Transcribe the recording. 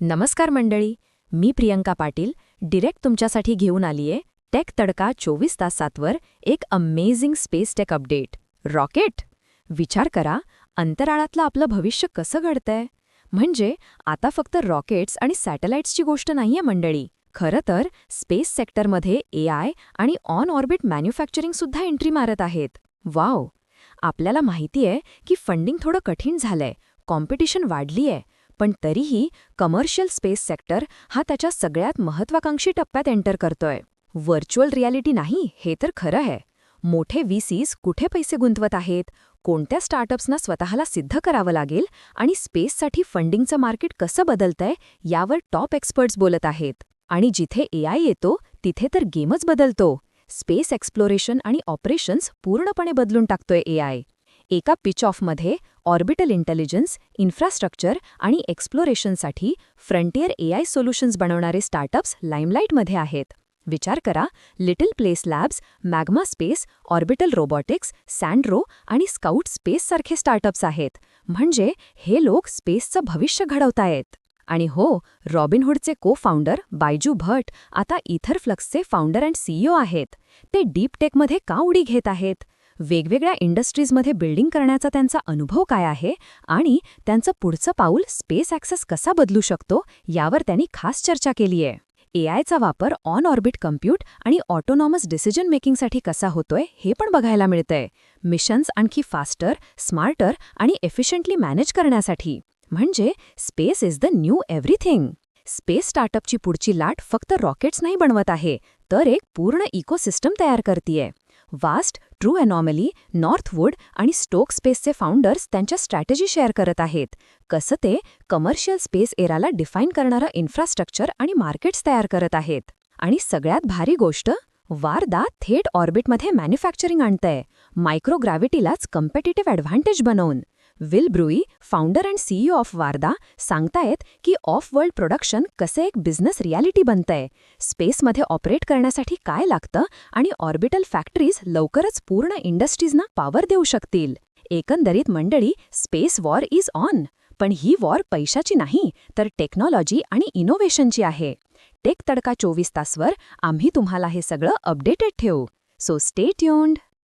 नमस्कार मंडळी मी प्रियंका पाटील डिरेक्ट तुमच्यासाठी घेऊन आलीये टेक तडका चोवीस तासातवर एक amazing space tech update rocket विचार करा अंतराळातलं आपलं भविष्य कसं घडतंय? म्हणजे आता फक्त रॉकेट्स आणि सॅटेलाइट्सची गोष्ट नाहीये मंडळी. खरं तर स्पेस सेक्टरमध्ये ए आय आणि ऑन ऑर्बिट मॅन्युफॅक्चरिंगसुद्धा एंट्री मारत आहेत. वाव आपल्याला माहितीये की फंडिंग थोडं कठीण झालंय. कॉम्पिटिशन वाढलीय. पण तरीही कमर्शियल स्पेस सेक्टर हा त्याच्या सगळ्यात महत्वाकांक्षी टप्प्यात एंटर करतोय. व्हर्च्युअल रियालिटी नाही हे तर खरं आहे. मोठे व्हीसीज कुठे पैसे गुंतवत आहेत? कोणत्या स्टार्टअप्सना स्वतःला सिद्ध करावं लागेल? आणि स्पेससाठी फंडिंगचं मार्केट कसं बदलतंय? यावर टॉप एक्सपर्ट्स बोलत आहेत. आणि जिथे एआय येतो तिथे तर गेमच बदलतो. स्पेस एक्सप्लोरेशन आणि ऑपरेशन्स पूर्णपणे बदलून टाकतोय एआय एका पिच ऑफमध्ये ऑर्बिटल इंटेलिजन्स इन्फ्रास्ट्रक्चर आणि एक्सप्लोरेशनसाठी फ्रंटियर एआय सोल्युशन्स बनवणारे स्टार्टअप्स लाईमलाईटमध्ये आहेत. विचार करा Little Place Labs Magma Space Orbital Robotics Sandro आणि स्काउट स्पेससारखे स्टार्टअप्स आहेत. म्हणजे हे लोक स्पेसचं भविष्य घडवतायत. आणि हो रॉबिनहुडचे को फाउंडर बायजू भट आता इथरफ्लक्सचे फाउंडर अँड सीईओ आहेत. ते डीप टेकमध्ये का उडी घेत आहेत? वेगवेगळ्या इंडस्ट्रीजमध्ये बिल्डिंग करण्याचा त्यांचा अनुभव काय आहे आणि त्यांचं पुढचं पाऊल स्पेस ॲक्सेस कसा बदलू शकतो यावर त्यांनी खास चर्चा केली आहे. एआयचा वापर ऑन ऑर्बिट कम्प्यूट आणि ऑटोनॉमस डिसिजन मेकिंगसाठी कसा होतोय हे पण बघायला मिळतंय. मिशन्स आणखी फास्टर स्मार्टर आणि एफिशियंटली मॅनेज करण्यासाठी. म्हणजे space is the new everything. Space स्टार्टअपची पुढची लाट फक्त रॉकेट्स नाही बनवत आहे तर एक पूर्ण इकोसिस्टम तयार करतीये. वास्ट ट्रू अनॉमली नॉर्थवूड आणि स्टोक स्पेसचे फाउंडर्स त्यांच्या स्ट्रॅटेजी शेअर करत आहेत. कसं ते कमर्शियल स्पेस एराला डिफाईन करणारं इन्फ्रास्ट्रक्चर आणि मार्केट्स तयार करत आहेत? आणि सगळ्यात भारी गोष्ट वारदा थेट ऑर्बिटमध्ये मॅन्युफॅक्चरिंग आणतंय. मायक्रोग्रॅव्हिटीलाच कम्पेटिटिव्ह ॲडव्हान्टेज बनवून. Will Bruey founder and CEO of Varda सांगतायत की ऑफ वर्ल्ड प्रोडक्शन कसे एक बिझनेस रियालिटी बनतंय. स्पेसमध्ये ऑपरेट करण्यासाठी काय लागतं आणि ऑर्बिटल फॅक्टरीज लवकरच पूर्ण इंडस्ट्रीजना पॉवर देऊ शकतील. एकंदरीत मंडळी स्पेस वॉर इज ऑन पण ही वॉर पैशाची नाही तर टेक्नॉलॉजी आणि इनोव्हेशनची आहे. टेक तडका चोवीस तासवर आम्ही तुम्हाला हे सगळं अपडेटेड ठेवू. So stay tuned